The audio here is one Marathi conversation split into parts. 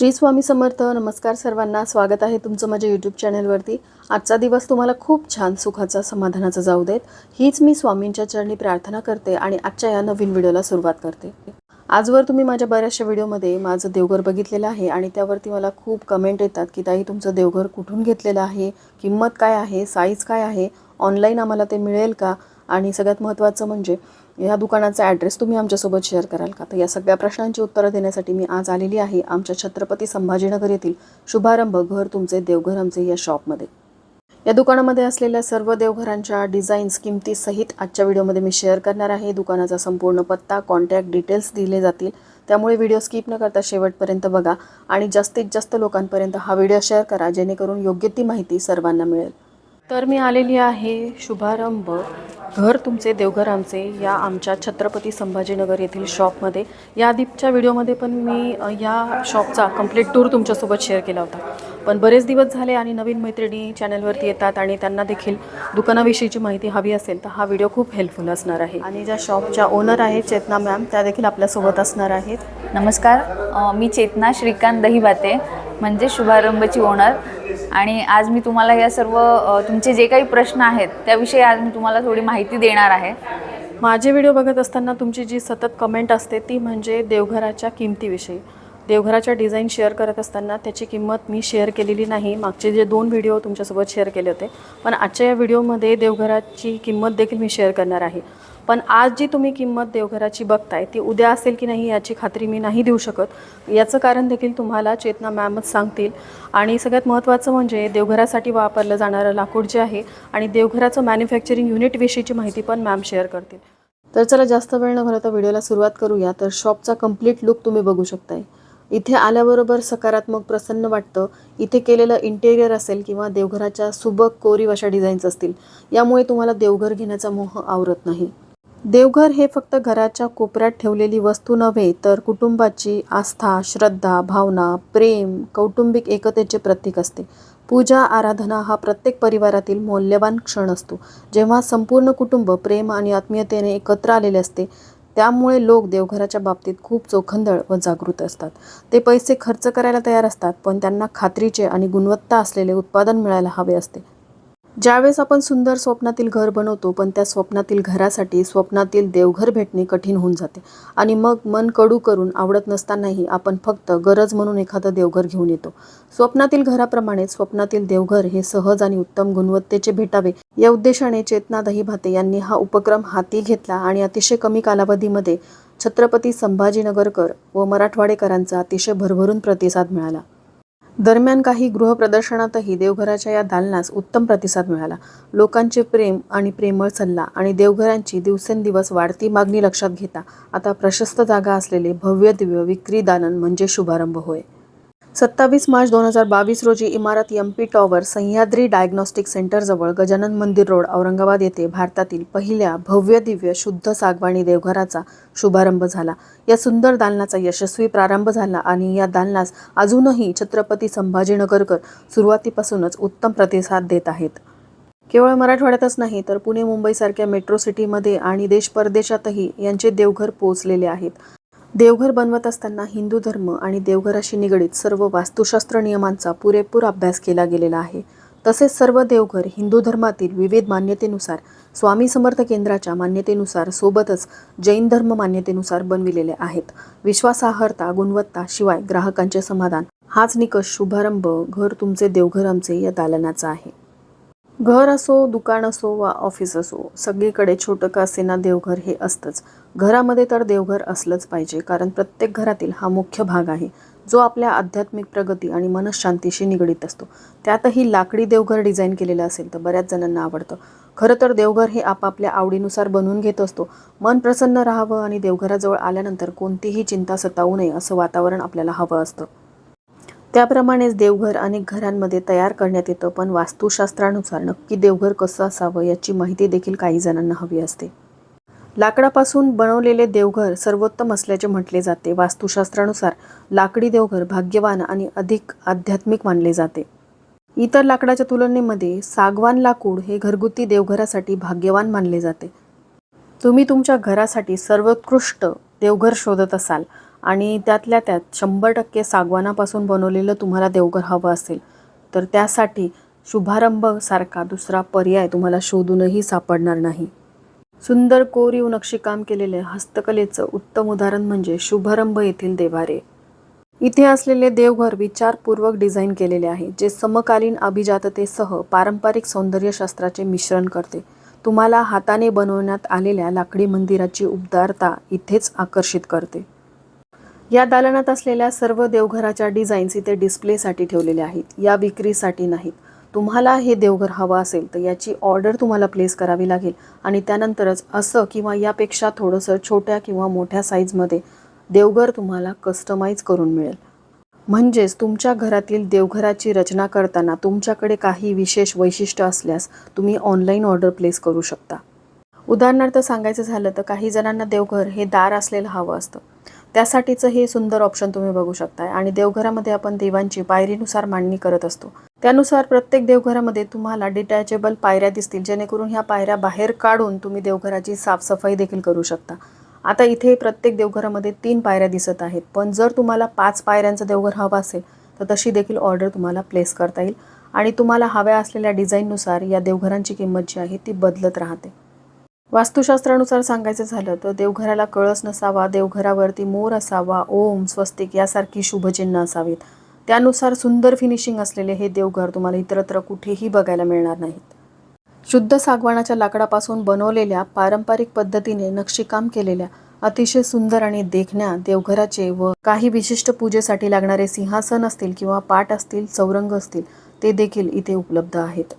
श्री स्वामी समर्थ. नमस्कार सर्वांना. स्वागत आहे तुमचं माझ्या यूट्यूब चॅनलवरती आजचा दिवस तुम्हाला खूप छान सुखाचा समाधानाचा जाऊ देत. हीच मी स्वामींच्या चरणी प्रार्थना करते आणि आजच्या या नवीन व्हिडिओला सुरुवात करते. आजवर तुम्ही माझ्या बऱ्याचशा व्हिडिओमध्ये माझं देवघर बघितलेलं आहे आणि त्यावरती मला खूप कमेंट येतात की ताई तुमचं देवघर कुठून घेतलेलं आहे? किंमत काय आहे? साईज काय आहे? ऑनलाईन आम्हाला ते मिळेल का? आणि सगळ्यात महत्त्वाचं म्हणजे या दुकानाचा ॲड्रेस तुम्ही आमच्यासोबत शेअर कराल का? तर या सगळ्या प्रश्नांची उत्तरं देण्यासाठी मी आज आलेली आहे. आमच्या छत्रपती संभाजीनगर येथील शुभारंभ घर तुमचे देवघर आमचे या शॉपमध्ये या दुकानामध्ये असलेल्या सर्व देवघरांच्या डिझाईन्स किमतीसहित आजच्या व्हिडिओमध्ये मी शेअर करणार आहे. दुकानाचा संपूर्ण पत्ता कॉन्टॅक्ट डिटेल्स दिले जातील. त्यामुळे व्हिडिओ स्किप न करता शेवटपर्यंत बघा आणि जास्तीत जास्त लोकांपर्यंत हा व्हिडिओ शेअर करा जेणेकरून योग्य ती माहिती सर्वांना मिळेल. तर मी आलेली आहे शुभारंभ. घर तुमचे देवघर आमचे या आमच्या छत्रपती संभाजीनगर येथील शॉपमध्ये. या आधीच्या व्हिडिओमध्ये पण मी या शॉपचा कंप्लीट टूर तुमच्यासोबत शेअर केला होता. पण बरेच दिवस झाले आणि नवीन मैत्रिणी चॅनलवरती येतात आणि त्यांना देखील दुकानाविषयीची माहिती हवी असेल तर हा व्हिडिओ खूप हेल्पफुल असणार आहे. आणि ज्या शॉपच्या ओनर आहेत चेतना मॅम त्या देखील आपल्यासोबत असणार आहेत. नमस्कार. मी चेतना श्रीकांत दहिबाते. म्हणजे शुभारंभची ओनर आणि आज मी तुम्हाला या सर्व तुमचे जे काही प्रश्न आहेत त्याविषयी आज मी तुम्हाला थोडी माहिती देणार आहे. माझे व्हिडिओ बघत असताना तुमची जी सतत कमेंट असते ती म्हणजे देवघराच्या किमतीविषयी. देवघराच्या डिझाईन शेअर करत असताना त्याची किंमत मी शेअर केलेली नाही. मागचे जे दोन व्हिडिओ तुमच्यासोबत शेअर केले होते. पण आजच्या या व्हिडिओमध्ये देवघराची किंमत देखील मी शेअर करणार आहे. पण आज जी तुम्ही किंमत देवघराची बघताय ती उद्या असेल की नाही याची खात्री मी नाही देऊ शकत. याचं कारण देखील तुम्हाला चेतना मॅमच सांगतील. आणि सगळ्यात महत्त्वाचं म्हणजे देवघरासाठी वापरलं जाणारं लाकूड जे आहे आणि देवघराचं मॅन्युफॅक्चरिंग युनिटविषयीची माहिती पण मॅम शेअर करतील. तर चला जास्त वेळ न घालवता व्हिडिओला सुरुवात करूया. तर शॉपचा कंप्लीट लुक तुम्ही बघू शकताय. इथे आल्याबरोबर सकारात्मक प्रसन्न वाटतं. इथे केलेलं इंटेरियर असेल किंवा देवघराच्या सुबक कोरीव अशा डिझाईन्स असतील यामुळे तुम्हाला देवघर घेण्याचा मोह आवरत नाही. देवघर हे फक्त घराच्या कोपऱ्यात ठेवलेली वस्तू नव्हे तर कुटुंबाची आस्था श्रद्धा भावना प्रेम कौटुंबिक एकतेचे प्रतीक असते. पूजा आराधना हा प्रत्येक परिवारातील मौल्यवान क्षण असतो. जेव्हा संपूर्ण कुटुंब प्रेम आणि आत्मीयतेने एकत्र आलेले असते त्यामुळे लोक देवघराच्या बाबतीत खूप चोखंदळ व जागृत असतात. ते पैसे खर्च करायला तयार असतात पण त्यांना खात्रीचे आणि गुणवत्ता असलेले उत्पादन मिळायला हवे असते. ज्यावेळेस आपण सुंदर स्वप्नातील घर बनवतो पण त्या स्वप्नातील घरासाठी स्वप्नातील देवघर भेटणे कठीण होऊन जाते. आणि मग मन कडू करून आवडत नसतानाही आपण फक्त गरज म्हणून एखादं देवघर घेऊन येतो. स्वप्नातील घराप्रमाणे स्वप्नातील देवघर हे सहज आणि उत्तम गुणवत्तेचे भेटावे. या उद्देशाने चेतना दहीभाते यांनी हा उपक्रम हाती घेतला आणि अतिशय कमी कालावधीमध्ये छत्रपती संभाजीनगरकर व मराठवाडेकरांचा अतिशय भरभरून प्रतिसाद मिळाला. दरम्यान काही गृहप्रदर्शनातही देवघराच्या या दालनास उत्तम प्रतिसाद मिळाला. लोकांचे प्रेम आणि प्रेमळ सल्ला आणि देवघरांची दिवसेंदिवस वाढती मागणी लक्षात घेता आता प्रशस्त जागा असलेले भव्य दिव्य विक्री दालन म्हणजे शुभारंभ होय. सत्तावीस मार्च दोन हजार बावीस रोजी इमारत M P tower Sahyadri diagnostic सेंटरजवळ Gajanan मंदिर रोड औरंगाबाद येथे भारतातील पहिल्या भव्य दिव्य शुद्ध सागवाणी देवघराचा शुभारंभ झाला. या सुंदर दालनाचा यशस्वी प्रारंभ झाला आणि या दालनास अजूनही छत्रपती संभाजीनगरकर सुरुवातीपासूनच उत्तम प्रतिसाद देत आहेत. केवळ मराठवाड्यातच नाही तर पुणे मुंबईसारख्या मेट्रो सिटीमध्ये आणि देश परदेशातही यांचे देवघर पोहोचलेले आहेत. देवघर बनवत असताना हिंदू धर्म आणि देवघराशी निगडीत सर्व वास्तुशास्त्र नियमांचा पुरेपूर अभ्यास केला गेलेला आहे. तसेच सर्व देवघर हिंदू धर्मातील विविध मान्यतेनुसार स्वामी समर्थ केंद्राच्या मान्यतेनुसार सोबतच जैन धर्म मान्यतेनुसार बनविलेले आहेत. विश्वासार्हता गुणवत्ता शिवाय ग्राहकांचे समाधान हाच निकष शुभारंभ घर तुमचे देवघर आमचे या दालनाचा आहे. घर असो दुकान असो वा ऑफिस असो सगळीकडे छोटं का असेना देवघर हे असतंच. घरामध्ये तर देवघर असलंच पाहिजे कारण प्रत्येक घरातील हा मुख्य भाग आहे जो आपल्या आध्यात्मिक प्रगती आणि मनशांतीशी निगडीत असतो. त्यातही लाकडी देवघर डिझाईन केलेलं असेल तर बऱ्याच जणांना आवडतं. खरं तर देवघर हे आपापल्या आवडीनुसार बनवून घेत असतो. मन प्रसन्न राहावं आणि देवघराजवळ आल्यानंतर कोणतीही चिंता सतावू नये असं वातावरण आपल्याला हवं असतं. त्याप्रमाणेच देवघर अनेक घरांमध्ये तयार करण्यात येतं पण वास्तुशास्त्रानुसार नक्की देवघर कसं असावं याची माहिती देखील काही जणांना हवी असते. लाकडापासून बनवलेले देवघर सर्वोत्तम असल्याचे म्हटले जाते. वास्तुशास्त्रानुसार लाकडी देवघर भाग्यवान आणि अधिक आध्यात्मिक मानले जाते. इतर लाकडाच्या तुलनेमध्ये सागवान लाकूड हे घरगुती देवघरासाठी भाग्यवान मानले जाते. तुम्ही तुमच्या घरासाठी सर्वोत्कृष्ट देवघर शोधत असाल आणि त्यातल्या त्यात शंभर टक्के सागवानापासून बनवलेलं तुम्हाला देवघर हवं असेल तर त्यासाठी शुभारंभसारखा दुसरा पर्याय तुम्हाला शोधूनही सापडणार नाही. सुंदर कोरीव नक्षीकाम केलेले हस्तकलेचं उत्तम उदाहरण म्हणजे शुभारंभ येथील देवारे इथे असलेले देवघर विचारपूर्वक डिझाईन केलेले आहे जे समकालीन अभिजाततेसह पारंपरिक सौंदर्यशास्त्राचे मिश्रण करते. तुम्हाला हाताने बनवण्यात आलेल्या लाकडी मंदिराची उबदारता इथेच आकर्षित करते. या दालनात असलेल्या सर्व देवघराच्या डिझाईन्स इथे डिस्प्लेसाठी ठेवलेल्या आहेत या विक्रीसाठी नाहीत. तुम्हाला हे देवघर हवं असेल तर याची ऑर्डर तुम्हाला प्लेस करावी लागेल. आणि त्यानंतरच असं किंवा यापेक्षा थोडंसं छोट्या किंवा मोठ्या साईजमध्ये देवघर तुम्हाला कस्टमाइज करून मिळेल. म्हणजेच तुमच्या घरातील देवघराची रचना करताना तुमच्याकडे काही विशेष वैशिष्ट्य असल्यास तुम्ही ऑनलाईन ऑर्डर प्लेस करू शकता. उदाहरणार्थ सांगायचं झालं तर काही जणांना देवघर हे दार असलेलं हवं असतं. त्यासाठीचं हे सुंदर ऑप्शन तुम्ही बघू शकताय. आणि देवघरामध्ये आपण देवांची पायरीनुसार मांडणी करत असतो. त्यानुसार प्रत्येक देवघरामध्ये तुम्हाला डिटॅचेबल पायऱ्या दिसतील. जेणेकरून ह्या पायऱ्या बाहेर काढून तुम्ही देवघराची साफसफाई देखील करू शकता. आता इथे प्रत्येक देवघरामध्ये तीन पायऱ्या दिसत आहेत. पण जर तुम्हाला पाच पायऱ्यांचं देवघर हवं असेल तर तशी देखील ऑर्डर तुम्हाला प्लेस करता येईल. आणि तुम्हाला हव्या असलेल्या डिझाईननुसार या देवघरांची किंमत जी आहे ती बदलत राहते. वास्तुशास्त्रानुसार सांगायचं झालं तर देवघराला कळस नसावा देवघरावरती मोर असावा ओम स्वस्तिक यासारखी शुभचिन्ह असावीत. त्यानुसार सुंदर फिनिशिंग असलेले हे देवघर तुम्हाला इतरत्र कुठेही बघायला मिळणार नाहीत. शुद्ध सागवानाच्या लाकडापासून बनवलेल्या पारंपरिक पद्धतीने नक्षीकाम केलेल्या अतिशय सुंदर आणि देखण्या देवघराचे व काही विशिष्ट पूजेसाठी लागणारे सिंहासन असतील किंवा पाट असतील चौरंग असतील ते देखील इथे उपलब्ध आहेत.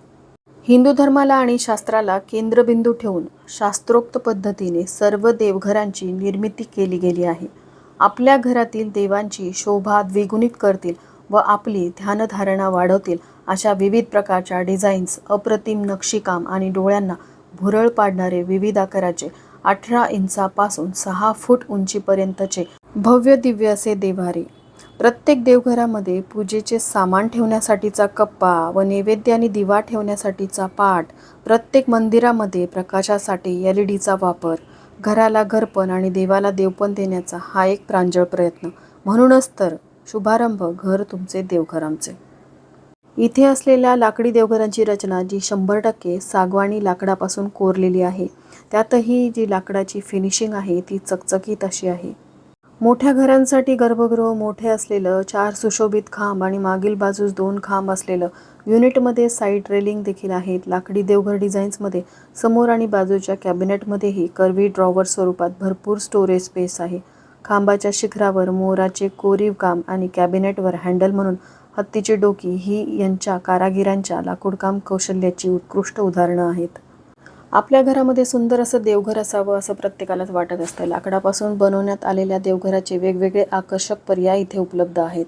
हिंदू धर्माला आणि शास्त्राला केंद्रबिंदू ठेवून शास्त्रोक्त पद्धतीने सर्व देवघरांची निर्मिती केली गेली आहे. आपल्या घरातील देवांची शोभा द्विगुणित करतील व आपली ध्यानधारणा वाढवतील अशा विविध प्रकारच्या डिझाईन्स अप्रतिम नक्षीकाम आणि डोळ्यांना भुरळ पाडणारे विविध आकाराचे अठरा इंचापासून सहा फूट उंचीपर्यंतचे भव्य दिव्य असे देवारे प्रत्येक देवघरामध्ये पूजेचे सामान ठेवण्यासाठीचा कप्पा व नैवेद्य आणि दिवा ठेवण्यासाठीचा पाट प्रत्येक मंदिरामध्ये प्रकाशासाठी एल ई डीचा वापर घराला घरपण आणि देवाला देवपण देण्याचा हा एक प्रांजळ प्रयत्न. म्हणूनच तर शुभारंभ घर तुमचे देवघर आमचे. इथे असलेल्या लाकडी देवघरांची रचना जी शंभर टक्के सागवानी लाकडापासून कोरलेली आहे त्यातही जी लाकडाची फिनिशिंग आहे ती चकचकीत अशी आहे. मोठ्या घरांसाठी गर्भगृह मोठे असलेलं चार सुशोभित खांब आणि मागील बाजूस दोन खांब असलेलं युनिटमध्ये साईड रेलिंग देखील आहेत. लाकडी देवघर डिझाईन्समध्ये समोर आणि बाजूच्या कॅबिनेटमध्येही कर्वी ड्रॉवर स्वरूपात भरपूर स्टोरेज स्पेस आहे. खांबाच्या शिखरावर मोराचे कोरीव काम आणि कॅबिनेटवर हँडल म्हणून हत्तीची डोकी ही यांच्या कारागिरांच्या लाकूडकाम कौशल्याची उत्कृष्ट उदाहरणं आहेत. आपल्या घरामध्ये सुंदर असं देवघर असावं असं प्रत्येकालाच वाटत असतं. लाकडापासून बनवण्यात आलेल्या देवघराचे वेगवेगळे आकर्षक पर्याय इथे उपलब्ध आहेत.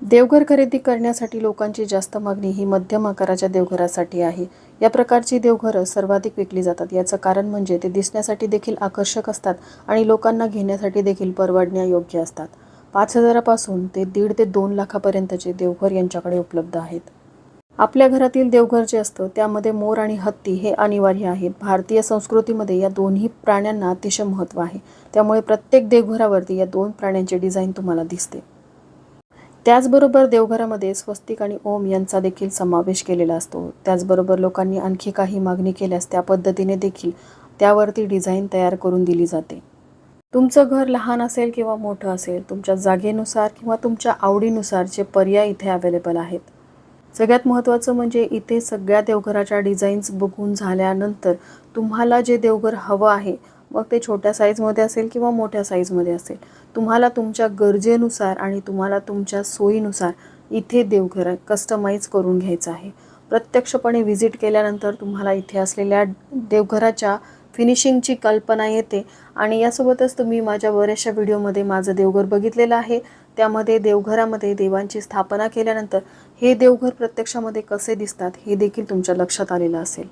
देवघर खरेदी करण्यासाठी लोकांची जास्त मागणी ही मध्यम आकाराच्या देवघरासाठी आहे. या प्रकारची देवघरं सर्वाधिक विकली जातात. याचं कारण म्हणजे ते दिसण्यासाठी देखील आकर्षक असतात आणि लोकांना घेण्यासाठी देखील परवडण्यायोग्य असतात. पाच हजारापासून ते दीड ते दोन लाखापर्यंतचे देवघर यांच्याकडे उपलब्ध आहेत. आपल्या घरातील देवघर जे असतं त्यामध्ये मोर आणि हत्ती हे अनिवार्य आहेत. भारतीय संस्कृतीमध्ये या दोन्ही प्राण्यांना अतिशय महत्त्व आहे. त्यामुळे प्रत्येक देवघरावरती या दोन प्राण्यांचे डिझाईन तुम्हाला दिसते. त्याचबरोबर देवघरामध्ये स्वस्तिक आणि ओम यांचा देखील समावेश केलेला असतो. त्याचबरोबर लोकांनी आणखी काही मागणी केल्यास त्या पद्धतीने देखील त्यावरती डिझाईन तयार करून दिली जाते. तुमचं घर लहान असेल किंवा मोठं असेल तुमच्या जागेनुसार किंवा तुमच्या आवडीनुसार जे पर्याय इथे अवेलेबल आहेत सगळ्यात महत्त्वाचं म्हणजे इथे सगळ्या देवघराच्या डिझाईन्स बघून झाल्यानंतर तुम्हाला जे देवघर हवं आहे मग ते छोट्या साईजमध्ये असेल किंवा मोठ्या साईजमध्ये असेल तुम्हाला तुमच्या गरजेनुसार आणि तुम्हाला तुमच्या सोयीनुसार इथे देवघर कस्टमाइज करून घ्यायचं आहे. प्रत्यक्षपणे व्हिजिट केल्यानंतर तुम्हाला इथे असलेल्या देवघराच्या फिनिशिंगची कल्पना येते आणि यासोबतच तुम्ही माझ्या बऱ्याचशा व्हिडिओमध्ये माझं देवघर बघितलेलं आहे. त्यामध्ये देवघरामध्ये देवांची स्थापना केल्यानंतर हे देवघर प्रत्यक्षामध्ये कसे दिसतात हे देखील तुमच्या लक्षात आलेलं असेल.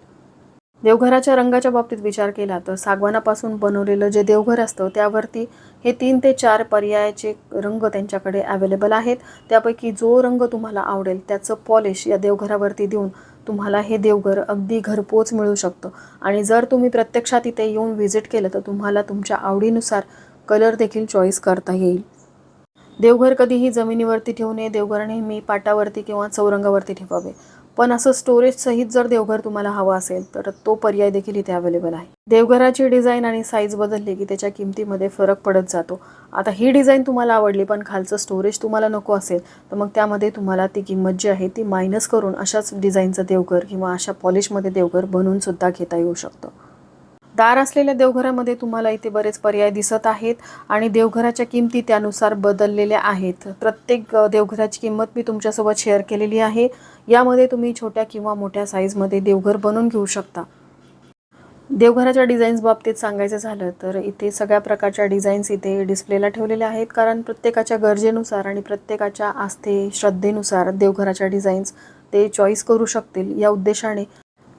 देवघराच्या रंगाच्या बाबतीत विचार केला तर सागवानापासून बनवलेलं जे देवघर असतं त्यावरती हे तीन ते चार पर्यायाचे रंग त्यांच्याकडे अवेलेबल आहेत. त्यापैकी जो रंग तुम्हाला आवडेल त्याचं पॉलिश या देवघरावरती देऊन तुम्हाला हे देवघर अगदी घरपोच मिळू शकतं. आणि जर तुम्ही प्रत्यक्षात इथे येऊन व्हिजिट केलं तर तुम्हाला तुमच्या आवडीनुसार कलर देखील चॉईस करता येईल. देवघर कधीही जमिनीवरती ठेवू नये देवघर नेहमी पाटावरती किंवा चौरंगावरती ठेवावे. पण असं स्टोरेज सहित जर देवघर तुम्हाला हवं असेल तर तो पर्याय देखील इथे अवेलेबल आहे. देवघराची डिझाईन आणि साईज बदलली की त्याच्या किमतीमध्ये फरक पडत जातो. आता ही डिझाईन तुम्हाला आवडली पण खालचं स्टोरेज तुम्हाला नको असेल तर मग त्यामध्ये तुम्हाला ती किंमत जी आहे ती मायनस करून अशाच डिझाईनचं देवघर किंवा अशा पॉलिशमध्ये देवघर बनवून सुद्धा घेता येऊ शकतं. दार असलेल्या देवघरामध्ये तुम्हाला इथे बरेच पर्याय दिसत आहेत आणि देवघराच्या किमती त्यानुसार बदललेल्या आहेत. प्रत्येक देवघराची किंमत मी तुमच्यासोबत शेअर केलेली आहे. यामध्ये तुम्ही छोट्या किंवा मोठ्या साईजमध्ये देवघर बनवून घेऊ शकता. देवघराच्या डिझाईन्स बाबतीत सांगायचं झालं तर इथे सगळ्या प्रकारच्या डिझाईन्स इथे डिस्प्लेला ठेवलेल्या आहेत. कारण प्रत्येकाच्या गरजेनुसार आणि प्रत्येकाच्या आस्थे श्रद्धेनुसार देवघराच्या डिझाईन्स ते चॉईस करू शकतील. या उद्देशाने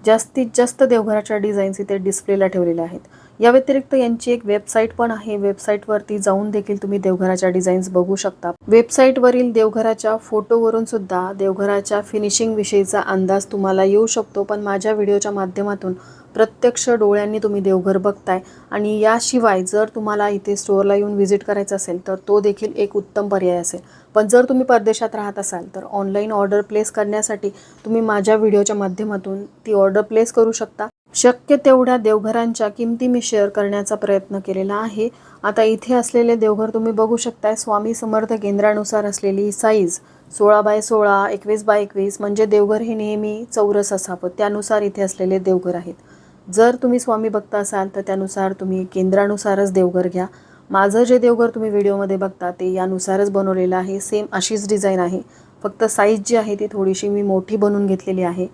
जास्तीत जास्त देवघराच्या डिझाईन्स इथे डिस्प्लेला ठेवलेल्या आहेत. या व्यतिरिक्त यांची एक वेबसाईट पण आहे. वेबसाईटवरती जाऊन देखील तुम्ही देवघराच्या डिझाईन्स बघू शकता. वेबसाईटवरील देवघराच्या फोटोवरून सुद्धा देवघराच्या फिनिशिंग विषयीचा अंदाज तुम्हाला येऊ शकतो. पण माझ्या व्हिडिओच्या माध्यमातून प्रत्यक्ष डोळ्यांनी तुम्ही देवघर बघताय. आणि याशिवाय जर तुम्हाला इथे स्टोअरला येऊन व्हिजिट करायचं असेल तर तो देखील एक उत्तम पर्याय असेल. पण जर तुम्ही परदेशात राहत असाल तर ऑनलाईन ऑर्डर प्लेस करण्यासाठी तुम्ही माझ्या व्हिडिओच्या माध्यमातून ती ऑर्डर प्लेस करू शकता. शक्य तेवढ्या देवघरांच्या किमती मी शेअर करण्याचा प्रयत्न केलेला आहे. आता इथे असलेले देवघर तुम्ही बघू शकताय. स्वामी समर्थ केंद्रानुसार असलेली साईज सोळा बाय सोळा एकवीस बाय एकवीस म्हणजे देवघर हे नेहमी चौरस असावं. त्यानुसार इथे असलेले देवघर आहेत. जर तुम्ही स्वामी बघता असाल तर त्यानुसार तुम्ही केंद्रानुसारच देवघर घ्या. माझं जे देवघर तुम्ही व्हिडिओमध्ये बघता ते यानुसारच बनवलेलं आहे. सेम अशीच डिझाईन आहे. फक्त साईज जी आहे ती थोडीशी मी मोठी बनवून घेतलेली आहे.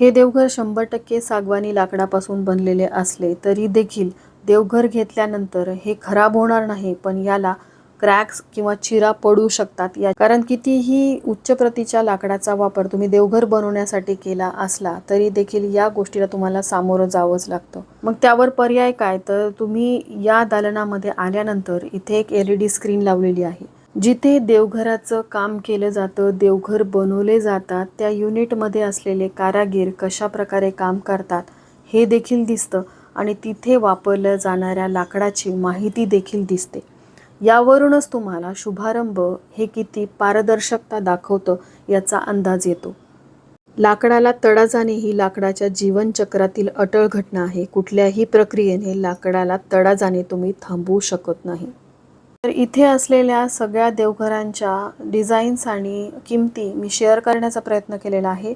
हे देवघर शंभर टक्के सागवानी लाकडापासून बनलेले असले तरी देखील देवघर घेतल्यानंतर हे खराब होणार नाही पण याला क्रॅक्स किंवा चिरा पडू शकतात या कारण कितीही उच्च प्रतीच्या लाकडाचा वापर तुम्ही देवघर बनवण्यासाठी केला असला तरी देखील या गोष्टीला तुम्हाला सामोरं जावंच लागतं. मग त्यावर पर्याय काय? तर तुम्ही या दालनामध्ये आल्यानंतर इथे एक एल ई डी स्क्रीन लावलेली आहे. जिथे देवघराचं काम केलं जातं देवघर बनवले जातात त्या युनिटमध्ये असलेले कारागीर कशा प्रकारे काम करतात हे देखील दिसतं आणि तिथे वापरल्या जाणाऱ्या लाकडाची माहिती देखील दिसते. यावरूनच तुम्हाला शुभारंभ हे किती पारदर्शकता दाखवतं याचा अंदाज येतो. लाकडाला तडा जाणे ही लाकडाच्या जीवनचक्रातील अटळ घटना आहे. कुठल्याही प्रक्रियेने लाकडाला तडा जाणे तुम्ही थांबवू शकत नाही. तर इथे असलेल्या सगळ्या देवघरांच्या डिझाईन्स आणि किमती मी शेअर करण्याचा प्रयत्न केलेला आहे.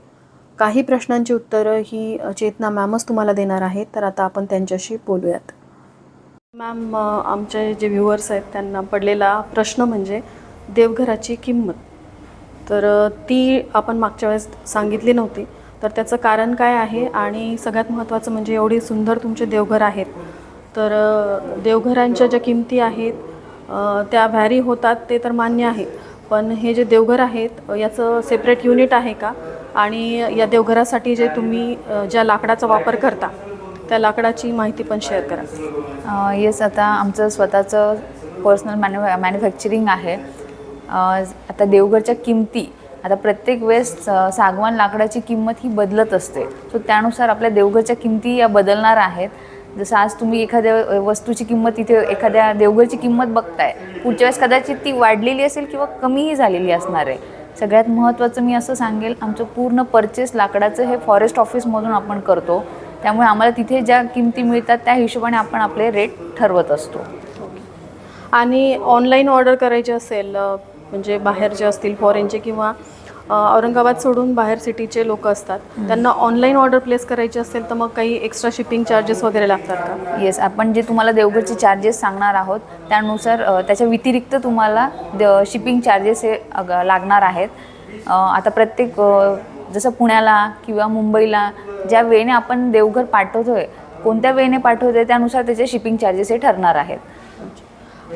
काही प्रश्नांची उत्तरं ही चेतना मॅमच तुम्हाला देणार आहेत तर आता आपण त्यांच्याशी बोलूयात. मॅम आमचे जे व्ह्युअर्स आहेत त्यांना पडलेला प्रश्न म्हणजे देवघराची किंमत. तर ती आपण मागच्या वेळेस सांगितली नव्हती. तर त्याचं कारण काय आहे आणि सगळ्यात महत्त्वाचं म्हणजे एवढी सुंदर तुमचे देवघर आहेत. तर देवघरांच्या ज्या किमती आहेत त्या व्हॅरी होतात ते तर मान्य आहे. पण हे जे देवघर आहेत याचं सेपरेट युनिट आहे का? आणि या देवघरासाठी जे तुम्ही ज्या लाकडाचा वापर करता त्या लाकडाची माहिती पण शेअर करा. येस आता आमचं स्वतःचं पर्सनल मॅन्यु मॅन्युफॅक्चरिंग आहे. आता देवघरच्या किमती आता प्रत्येक वेळेस सागवान लाकडाची किंमत ही बदलत असते. सो त्यानुसार आपल्या देवघरच्या किमती या बदलणार आहेत. जसं आज तुम्ही एखाद्या वस्तूची किंमत इथे एखाद्या देवघरची किंमत बघताय पुढच्या वेळेस कदाचित ती वाढलेली असेल किंवा कमीही झालेली असणार आहे. सगळ्यात महत्त्वाचं मी असं सांगेल आमचं पूर्ण परचेस लाकडाचं हे फॉरेस्ट ऑफिसमधून आपण करतो. त्यामुळे आम्हाला तिथे ज्या किमती मिळतात त्या हिशोबाने आपण आपले रेट ठरवत असतो. आणि ऑनलाईन ऑर्डर करायची असेल म्हणजे बाहेरचे असतील फॉरेनचे किंवा औरंगाबाद सोडून बाहेर सिटीचे लोक असतात. त्यांना ऑनलाईन ऑर्डर प्लेस करायची असेल तर मग काही एक्स्ट्रा शिपिंग चार्जेस वगैरे लागतात का? येस आपण जे तुम्हाला देवघरचे चार्जेस सांगणार आहोत त्यानुसार त्याच्या व्यतिरिक्त तुम्हाला द शिपिंग चार्जेस हे लागणार आहेत. आता प्रत्येक जसं पुण्याला किंवा मुंबईला ज्या वेळेने आपण देवघर पाठवतोय कोणत्या वेळेने पाठवतोय त्यानुसार त्याचे शिपिंग चार्जेस हे ठरणार आहेत.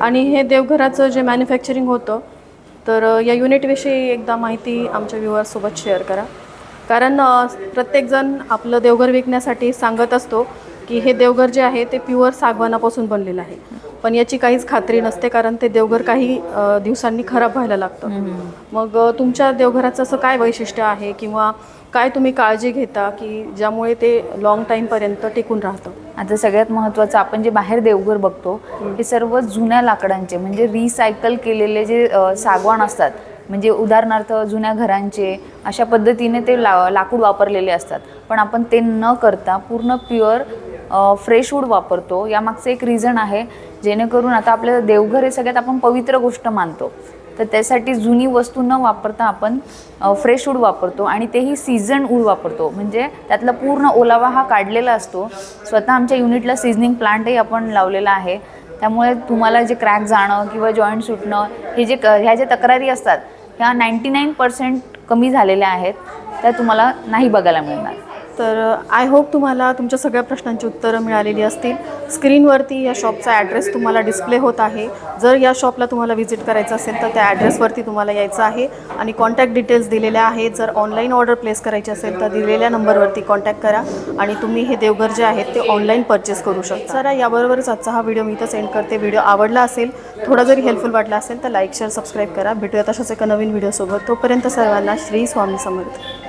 आणि हे देवघराचं जे मॅन्युफॅक्चरिंग होतं तर या युनिटविषयी एकदा माहिती आमच्या व्ह्युअर्ससोबत शेअर करा. कारण प्रत्येकजण आपलं देवघर विकण्यासाठी सांगत असतो की हे देवघर जे आहे ते प्युअर सागवानापासून बनलेलं आहे. पण याची काहीच खात्री नसते कारण ते देवघर काही दिवसांनी खराब व्हायला लागतं. मग तुमच्या देवघराचं असं काय वैशिष्ट्य आहे? किंवा काय तुम्ही काळजी घेता की ज्यामुळे ते लॉंग टाईमपर्यंत टिकून राहतं? आता सगळ्यात महत्त्वाचं आपण जे बाहेर देवघर बघतो हे सर्व जुन्या लाकडांचे म्हणजे रिसायकल केलेले जे सागवान असतात म्हणजे उदाहरणार्थ जुन्या घरांचे अशा पद्धतीने ते ला लाकूड वापरलेले असतात. पण आपण ते न करता पूर्ण प्युअर फ्रेश वूड वापरतो. यामागचं एक रिझन आहे जेणेकरून आता आपलं देवघर हे सगळ्यात आपण पवित्र गोष्ट मानतो. तर त्यासाठी जुनी वस्तू न वापरता आपण फ्रेश वूड वापरतो आणि तेही सीझन वूड वापरतो. म्हणजे त्यातला पूर्ण ओलावा हा काढलेला असतो. स्वतः आमच्या युनिटला सिझनिंग प्लांटही आपण लावलेला आहे. त्यामुळे तुम्हाला जे क्रॅक जाणं किंवा जॉईंट सुटणं हे जे क ह्या ज्या तक्रारी असतात ह्या नाईंटी नाईन पर्सेंट कमी झालेल्या आहेत. त्या तुम्हाला नाही बघायला मिळणार. तर uh, आय होप तुम्हाला तुमच्या सगळ्या प्रश्नांची उत्तरं मिळालेली असतील. स्क्रीनवरती या शॉपचा ॲड्रेस तुम्हाला डिस्प्ले होत आहे. जर या शॉपला तुम्हाला व्हिजिट करायचं असेल तर त्या ॲड्रेसवरती तुम्हाला यायचं आहे. आणि कॉन्टॅक्ट डिटेल्स दिलेल्या आहेत. जर ऑनलाईन ऑर्डर प्लेस करायची असेल तर दिलेल्या नंबरवरती कॉन्टॅक्ट करा. आणि तुम्ही हे देवघर जे आहेत ते ऑनलाईन परचेस करू शकता. जरा याबरोबरच आजचा हा व्हिडिओ मी इथं सेंड करते. व्हिडिओ आवडला असेल थोडा जरी हेल्पफुल वाटला असेल तर लाईक शेअर सबस्क्राईब करा. भेटूया तशाच एका नवीन व्हिडिओसोबत तोपर्यंत सर्वांना श्री स्वामी समर्थ.